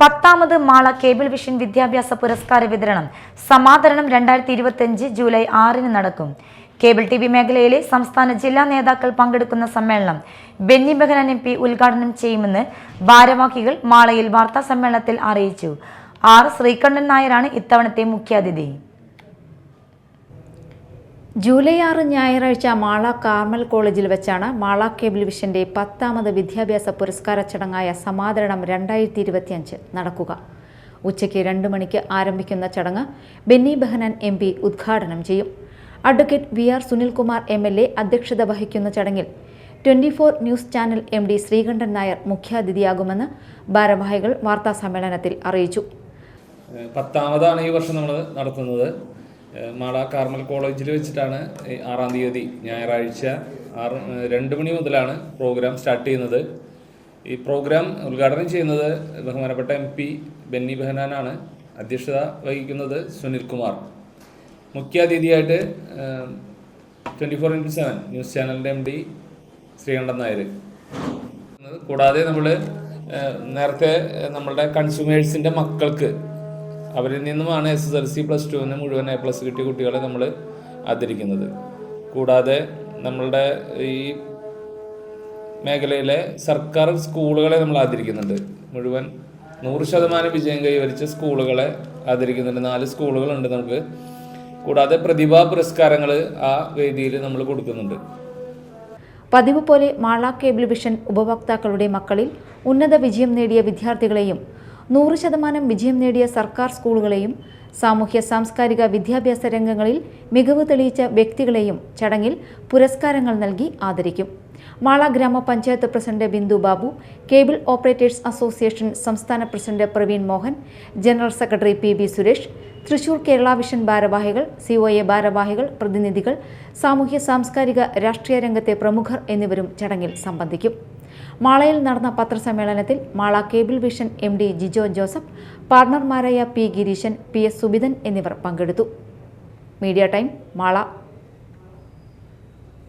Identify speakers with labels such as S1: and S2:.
S1: പത്താമത് Mala cable vision വിദ്യാഭ്യാസ പുരസ്കാര വിതരണം. സമാദരണം രണ്ടായിരത്തി ഇരുപത്തിയഞ്ച് ജൂലൈ ആറിന് നടക്കും. കേബിൾ ടി വി മേഖലയിലെ സംസ്ഥാന ജില്ലാ നേതാക്കൾ പങ്കെടുക്കുന്ന സമ്മേളനം ബെന്നി ബെഹനാൻ എം പി ഉദ്ഘാടനം ചെയ്യുമെന്ന് ഭാരവാഹികൾ മാളയിൽ വാർത്താ സമ്മേളനത്തിൽ അറിയിച്ചു. ആർ ശ്രീകണ്ഠൻ നായരാണ് ഇത്തവണത്തെ മുഖ്യാതിഥി.
S2: ജൂലൈ ആറ് ഞായറാഴ്ച മാള കാർമൽ കോളേജിൽ വെച്ചാണ് മാള കേബിൾ വിഷന്റെ പത്താമത് വിദ്യാഭ്യാസ പുരസ്കാര ചടങ്ങായ സമാദരണം രണ്ടായിരത്തി ഇരുപത്തിയഞ്ച് നടക്കുക. ഉച്ചയ്ക്ക് രണ്ട് മണിക്ക് ആരംഭിക്കുന്ന ചടങ്ങ് ബെന്നി ബെഹനാൻ എം പി ഉദ്ഘാടനം ചെയ്യും. Advocate V R Sunilkumar M L A അധ്യക്ഷത വഹിക്കുന്ന ചടങ്ങിൽ twenty four news channel M D Sreekandan Nair മുഖ്യാതിഥിയാകുമെന്ന് ഭാരവാഹികൾ വാർത്താസമ്മേളനത്തിൽ അറിയിച്ചു.
S3: പത്താമതാണ് ഈ വർഷം നമ്മൾ നടത്തുന്നത്. മാള കാർമൽ കോളേജിൽ വെച്ചിട്ടാണ് ആറാം തീയതി ഞായറാഴ്ച ആറ് രണ്ട് മണി മുതലാണ് പ്രോഗ്രാം സ്റ്റാർട്ട് ചെയ്യുന്നത്. ഈ പ്രോഗ്രാം ഉദ്ഘാടനം ചെയ്യുന്നത് ബഹുമാനപ്പെട്ട എം പി ബെന്നി ബെഹനാനാണ്. അധ്യക്ഷത വഹിക്കുന്നത് Sunil Kumar. മുഖ്യാതിഥിയായിട്ട് twenty four into seven news ചാനലിന്റെ എം ഡി ശ്രീകണ്ഠൻ നായർ. കൂടാതെ നമ്മൾ നേരത്തെ നമ്മളുടെ കൺസ്യൂമേഴ്സിന്റെ മക്കൾക്ക് അവരിൽ നിന്നുമാണ് S S L C plus ടുവിന് മുഴുവൻ എ പ്ലസ് കിട്ടിയ കുട്ടികളെ നമ്മൾ ആദരിക്കുന്നത്. കൂടാതെ നമ്മളുടെ ഈ മേഖലയിലെ സർക്കാർ സ്കൂളുകളെ നമ്മൾ ആദരിക്കുന്നുണ്ട്. മുഴുവൻ നൂറ് ശതമാനം വിജയം കൈവരിച്ച സ്കൂളുകളെ ആദരിക്കുന്നുണ്ട്. നാല് സ്കൂളുകളുണ്ട് നമുക്ക്. കൂടാതെ പ്രതിഭാ പുരസ്കാരങ്ങൾ ആ വേദിയിൽ നമ്മൾ കൊടുക്കുന്നുണ്ട്.
S2: പതിവ് പോലെ മാള കേബിൾ വിഷൻ ഉപഭോക്താക്കളുടെ മക്കളിൽ ഉന്നത വിജയം നേടിയ വിദ്യാർത്ഥികളെയും നൂറ് ശതമാനം വിജയം നേടിയ സർക്കാർ സ്കൂളുകളെയും സാമൂഹ്യ സാംസ്കാരിക വിദ്യാഭ്യാസ രംഗങ്ങളിൽ മികവ് തെളിയിച്ച വ്യക്തികളെയും ചടങ്ങിൽ പുരസ്കാരങ്ങൾ നൽകി ആദരിക്കും. മാള ഗ്രാമപഞ്ചായത്ത് president Bindu Babu cable operators association സംസ്ഥാന president Praveen Mohan general secretary P B Suresh Thrissur Kerala vision ഭാരവാഹികൾ സി ഒ എ ഭാരവാഹികൾ പ്രതിനിധികൾ സാമൂഹ്യ സാംസ്കാരിക രാഷ്ട്രീയ രംഗത്തെ പ്രമുഖർ എന്നിവരും ചടങ്ങിൽ സംബന്ധിക്കും. മാളയിൽ നടന്ന പത്രസമ്മേളനത്തിൽ Mala cable vision M D Jijo Joseph പാർട്ണർമാരായ P Gireeshan P S Subithan എന്നിവർ പങ്കെടുത്തു. Media time Mala.